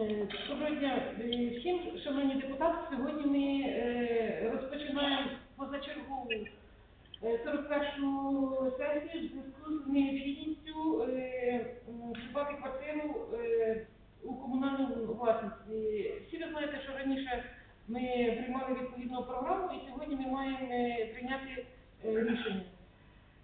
Е, Доброго дня е, всім, шановні депутати. Сьогодні ми е, розпочинаємо позачергову е, 41-шу сесію в зв'язку з необхідністю е, придбати квартиру е, у комунальному власності. Всі ви знаєте, що раніше ми приймали відповідну програму і сьогодні ми маємо е, прийняти е, рішення.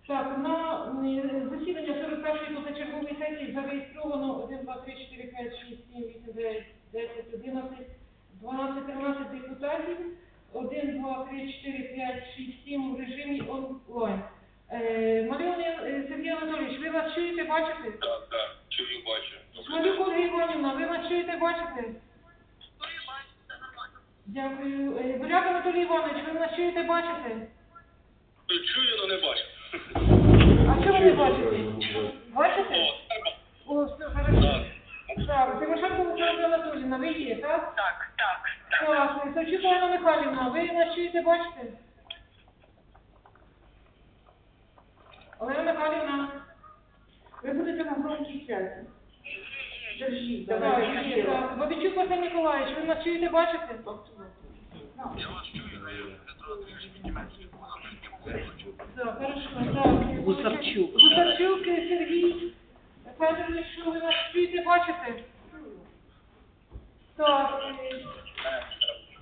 Так, на е, засідання 41-ї позачергової сесії зареєстровано 1, 2, 3, 4, 5, 6, 7, 8, 9, 10, 11, 12, 13 депутатів. 1, 2, 3, 4, 5, 6, 7 в режимі онлайн. Е, Марія е, Сергій Анатолійович, ви нас чуєте, бачите? Так, так, чую, бачу. Добрий Смолюк день. Ольга Іванівна, ви нас чуєте, бачите? Дякую. Е, Буряк Анатолій Іванович, ви нас чуєте, бачите? Чую, але не бачу. А що ви не бачите? Бачите? О, треба. О, все, хорошо. Так. Так, Тимошенко Анатоліївна, ви є, так? Так, так, так. Так, Савчук Олена Михайлівна, ви нас чуєте, бачите? Олена Михайлівна, ви будете на громкій связі. Держіть, давайте, Так, є. Бабичук Василь Миколаївич, ви нас чуєте, бачите? Я вас чую, але я Петро трішки піднімається. Так, хорошо, так. Гусарчук. Гусарчук Сергій Федорович, що ви нас чуєте, бачите? Так, е,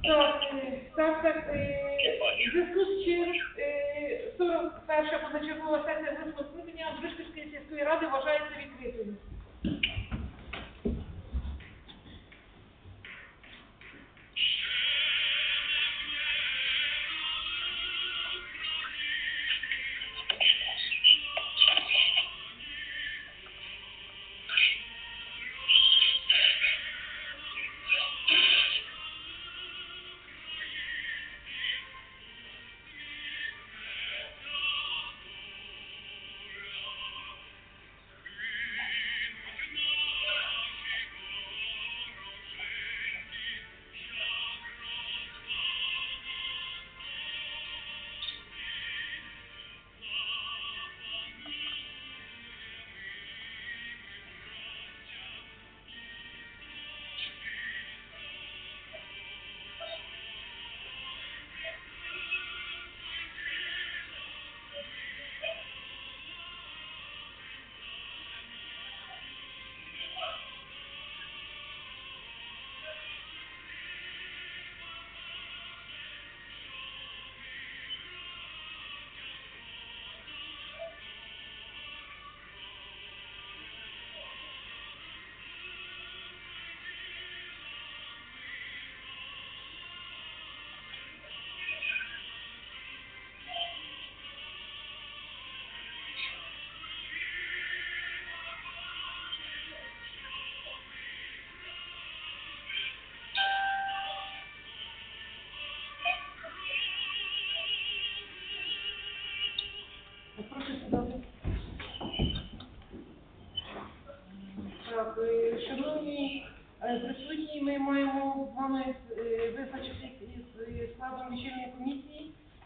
Так, е, так, так, е, в зв'язку з чим е, 41 позачергова сесія восьмого скликання Дружківської сільської ради вважається відкритою.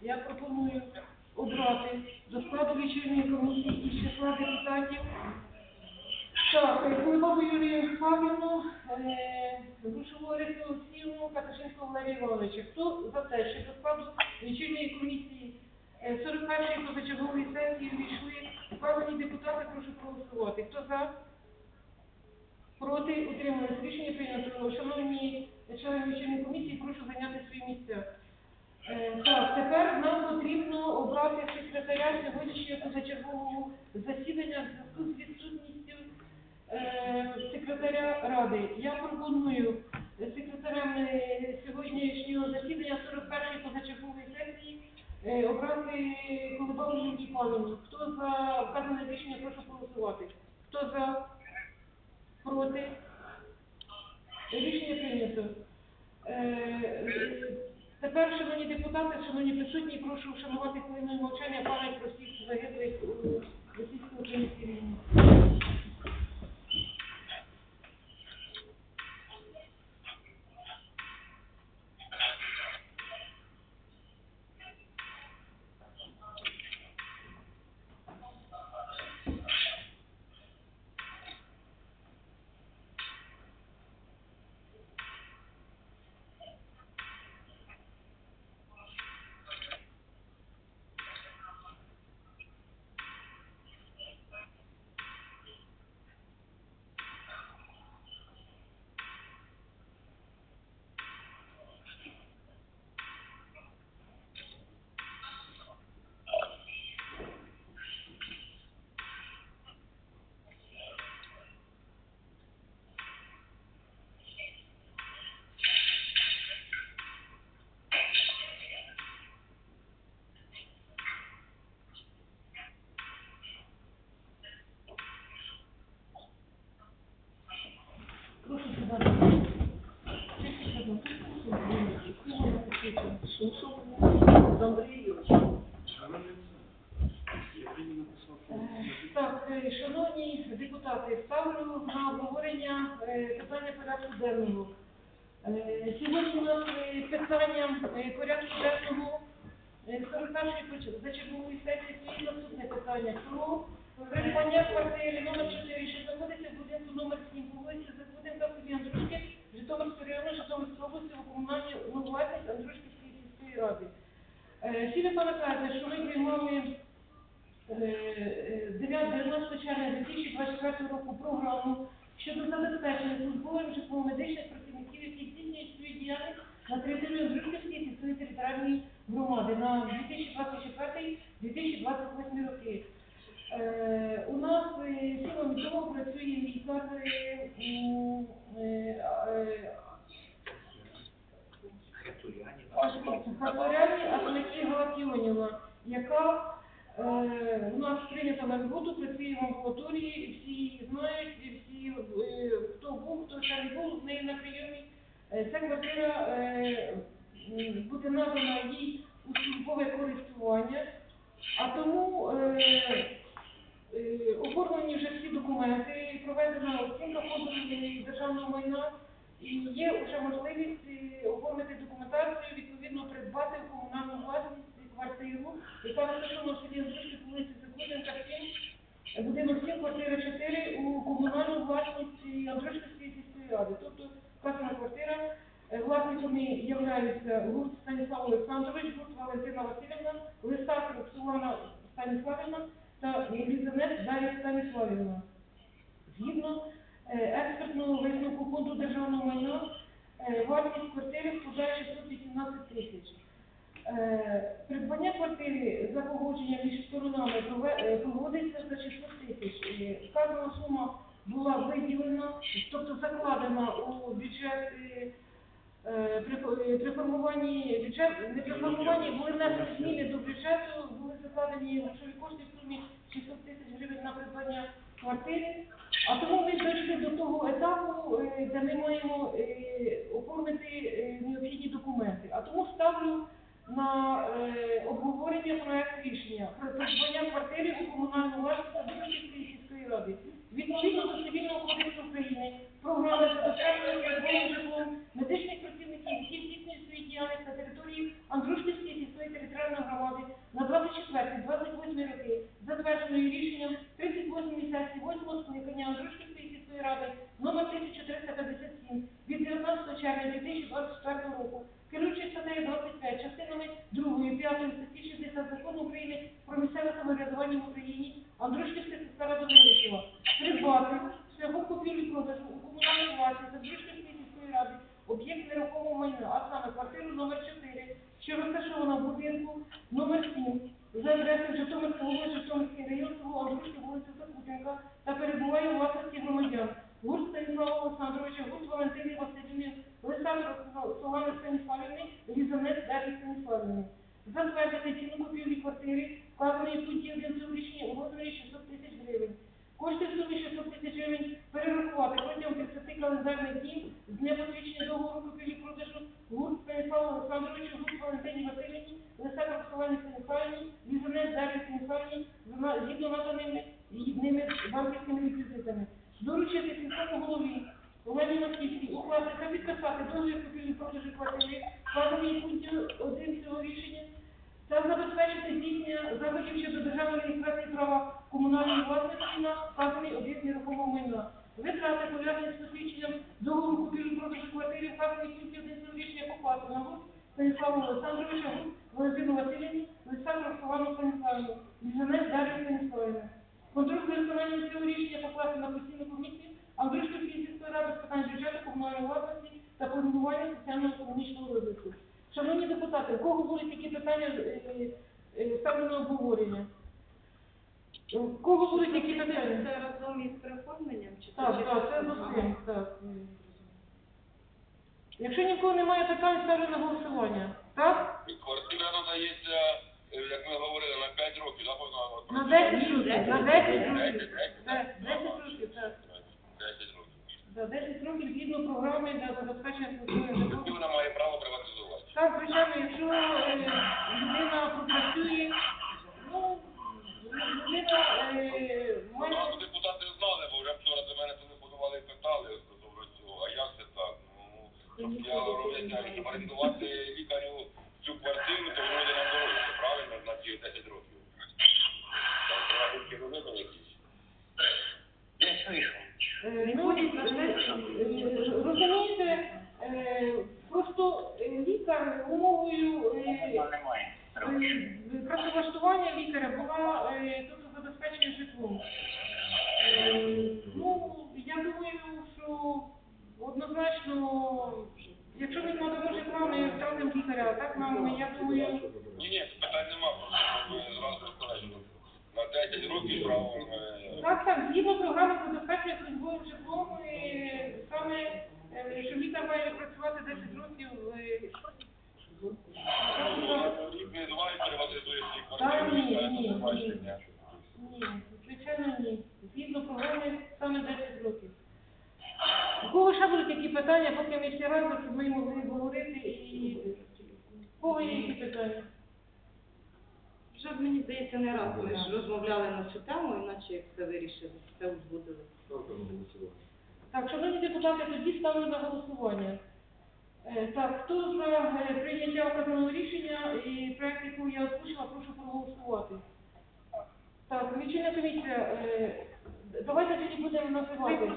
Я пропоную обрати до складу лічильної комісії із числа депутатів. Так, е, Куликову Юрію Фабівну, е, Грушову Орису Олексіївну, Каташинського Валерія Івановича. Хто за те, що до складу лічильної комісії е, 41-ї позачергової сесії увійшли вказані депутати, прошу проголосувати. Хто за? Проти? Утримуюсь. Рішення прийнято. Шановні члени лічильної комісії, прошу зайняти свої місця. Е, Так, тепер нам потрібно обрати секретаря сьогоднішнього позачергового засідання в зв'язку з відсутністю е, секретаря ради. Я пропоную секретарем е, сьогоднішнього засідання 41-ї позачергової сесії е, обрати Колебалу Юлію Павлівну. Хто за вказане рішення, прошу голосувати. Хто за? Проти? Рішення прийнято. Е, Тепер, шановні депутати, шановні присутні, прошу вшанувати хвилиною мовчання пам'ять про всіх загиблих у російсько-українській війні. питання порядку денного. Е, Сьогодні у нас е, питання е, порядку денного е, 41-ї поч- зачергової сесії стоїть питання про придбання квартири номер 4, що знаходиться в будинку номер 7 по вулиці Закуденка в селі Андрушки, Житомирського району, Житомирської області в комунальній власність Андрушківської сільської ради. Е, Всі ви пам'ятаєте, що ми приймали е, е, 9 19 червня 2024 року програму щодо забезпечення службовим житлом медичних працівників, які здійснюють свою діяльність на території Андрушківської сільської територіальної громади на 2024-2028 роки. Е, у нас е, силами відомо працює лікар м, е, Атомики Галатіоніва, яка у нас прийнята на роботу, працює в амбулаторії, всі її знають, всі, хто був, хто ще не був з нею на прийомі. Е, Ця квартира буде надана їй у службове користування, а тому е, е, оформлені вже всі документи, проведена оцінка фонду е, державного майна, і є вже можливість е, оформити документацію, відповідно придбати в комунальну власність квартиру, яка розташована в селі Андрушки, вулиці Закутенка, 7, будинок 7, квартира 4 у комунальну власність Андрушківської сільської ради. Тобто квартира, е, власниками являються гурт Станіслав Олександрович, гурт Валентина Васильівна, Лисак Роксолана Станіславівна та Лізанет Дар'я Станіславівна. Згідно е, експертного висновку фонду державного майна, е, вартість квартири складає 618 тисяч. Е, Придбання квартири за погодженням між сторонами е, проводиться за 600 тисяч. Е, Вказана сума була виділена, тобто закладена у бюджет е, е, е, при формуванні бюджету, не при формуванні, були внесені зміни до бюджету, були закладені грошові кошти в сумі 600 тисяч гривень на придбання квартири. А тому ми дійшли до того етапу, е, де ми маємо е, оформити е, необхідні документи. А тому ставлю на е, обговорення проект рішення про придбання квартири у комунальну власність Дубровської сільської ради. Відповідно до Цивільного кодексу України, програми забезпечення медичних працівників, які здійснюють свої діяльність на території Андрушківської сільської територіальної громади на 24-28 роки, затвердженою рішенням 38 сесії 8 скликання Андрушківської сільської ради номер 1357 від 19 червня 2024 року, керуючись статтею 25, частинами 2, 5 статті 60 Закону України про місцеве самоврядування в Україні, Андрушківська сільська рада вирішила придбати шляхом купівлі-продажу у комунальній власність Андрушківської сільської ради об'єкт нерухомого майна, а саме квартиру номер 4, що розташована в будинку номер 7, за адресою Житомирського вулиці, Житомирський район, село Андрушки, вулиця Закутенка, та перебуває у власності громадян. Гурт Станіслава Олександровича, гурт Валентини Васильівни, Олександра Солани Станіславівни, Лізанет Дар'ї Станіславівни. Затвердити ціну купівлі квартири, вказаної в пункті 1 цього рішення у розмірі 600 тисяч гривень. Кошти в сумі 600 тисяч гривень перерахувати протягом 30 календарних днів з дня посвідчення договору купівлі-продажу гурт Станіслава Олександровича, гурт Валентині Васильівні, Лисак Роксолані Станіславівні, Лізанет Дар'ї Станіславівні, зна- згідно наданими й- ними банківськими реквізитами. Доручити сільському голові Олені Маківській укласти та підписати договір купівлі-продажу квартири, вказаний в пункті 1 цього рішення, та забезпечити здійснення заходів щодо державної реєстрації права комунальної власності на вказаний об'єкт нерухомого майна. Витрати пов'язані з посвідченням договору купівлі продажу квартири, вказаний в пункті 1 цього рішення покласти на гурт Станіслава Олександровича, гурт Валентину Васильівну, Олександру Роксолану Станіславівну, Лізанет Дар'ю Станіславівну. Контроль за виконанням цього рішення покласти на постійну комісію Андрушківської сільської ради з питань бюджету, комунальної власності та планування соціально-економічного розвитку. Шановні депутати, у кого будуть які питання е, е, на обговорення? У кого будуть які питання? Це разом із переформленням чи Так, це так, це з так. Якщо нікого немає питань, ставлю на голосування. Так? Квартира надається, е, як ми говорили, на 5 років, да, На вона? 10 років, на 10 років. 10, Так, 10 років, так. 10 років. За 10 років згідно програми для забезпечення службовим житлом. Тоді вона має право приватизувати. Так, звичайно, якщо е, людина пропрацює, ну, людина е, Ну, має... депутати знали, бо вже вчора до мене телефонували і питали стосовно цього, а як я робити і орендувати лікарю цю квартиру, то воно йде нам дорожче, правильно, на ці 10 років. Так, треба тільки робити якісь. Десь вийшов. Е, Не ну, ходять на е, сесію. е, Розумієте, е, просто е, лікар умовою е, Вона немає. е, працевлаштування лікаря була е, тут забезпечення житлом. Е, Ну, я думаю, що однозначно, якщо він надає житла, ми втратимо лікаря, так нам, я думаю, Ні, ні, питань нема, просто ми зразу сказали, що на 10 років право е, так, програми забезпечення службовим житлом, е, саме, е, що лікар має працювати 10 років, е, Та квартири, ні, ні. Ні, звичайно ні. Згідно програми саме 10 років. У кого ще будуть які питання, поки ми всі разом, щоб ми могли говорити і у кого є які питання? Вже мені здається, не раз ми ж розмовляли на цю тему, іначе як все вирішили, все узгодили. Так, шановні депутати, тоді ставлю на голосування. Е, Так, хто за е, прийняття вказаного рішення і проект, який я озвучила, прошу проголосувати. Так, лічильна комісія, е, давайте тоді будемо називати.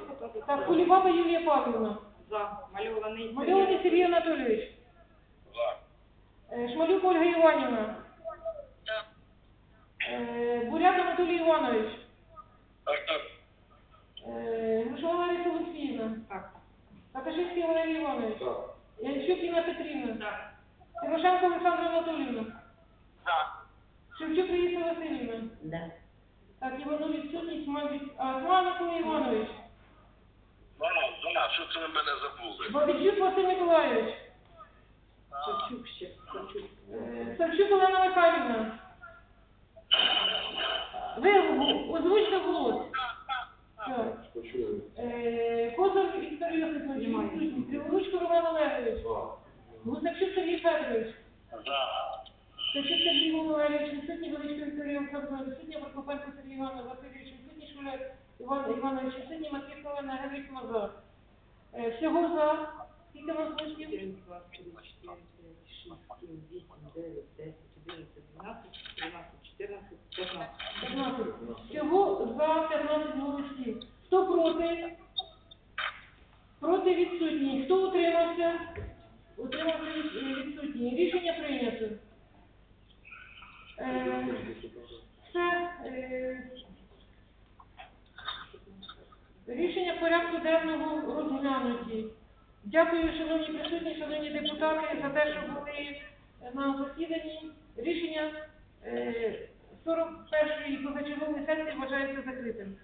Так, Кулібаба Юлія Павлівна. За мальований. Мальований Сергій Анатолійович. За. Е, Шмалюк Ольга Іванівна. Е, Буряк Анатолій Іванович. Так, так. Е, Лариса Олексіївна. Так. Каташинський Валерій Іванович. Янчук Інна Петрівна. Тимошенко Олександра Анатоліївна. Шевчук Раїса Васильівна. Да. Так, Іванов відсутність, мабуть. А, Анатолій Іванович. Що це ви мене забули? Бабичук Василь Миколайович. Савчук ще, Савчук. Е, Савчук Олена Михайлівна. Ви озвучте голос. Е, Віктор Йосипович, Немає. відсутній. Криворучко Роман Олегович. Гусакчук Сергій Федорович. За. Савчук Сергій Валерійович, відсутній Величко Вікторія Олександровна, відсутня Прокопенко Сергій Іванович Васильович, відсутній Шуляк Іван Іванович, відсутній Матвій Олена Генрих Мазар. Всього за скільки у нас голосів? 1, 2, 3, 4, 6, 7, 8, 9, 10, 11, 12, 13, 14, 15. 15. Всього за 15 голосів. Хто проти? Проти відсутні. Хто утримався? Утримався від- відсутні. Рішення прийнято. Е, Все. е, Рішення порядку денного розглянуті. Дякую, шановні присутні, шановні депутати, за те, що були на засіданні. Рішення е, 41-ї позачергової сесії вважається закритим.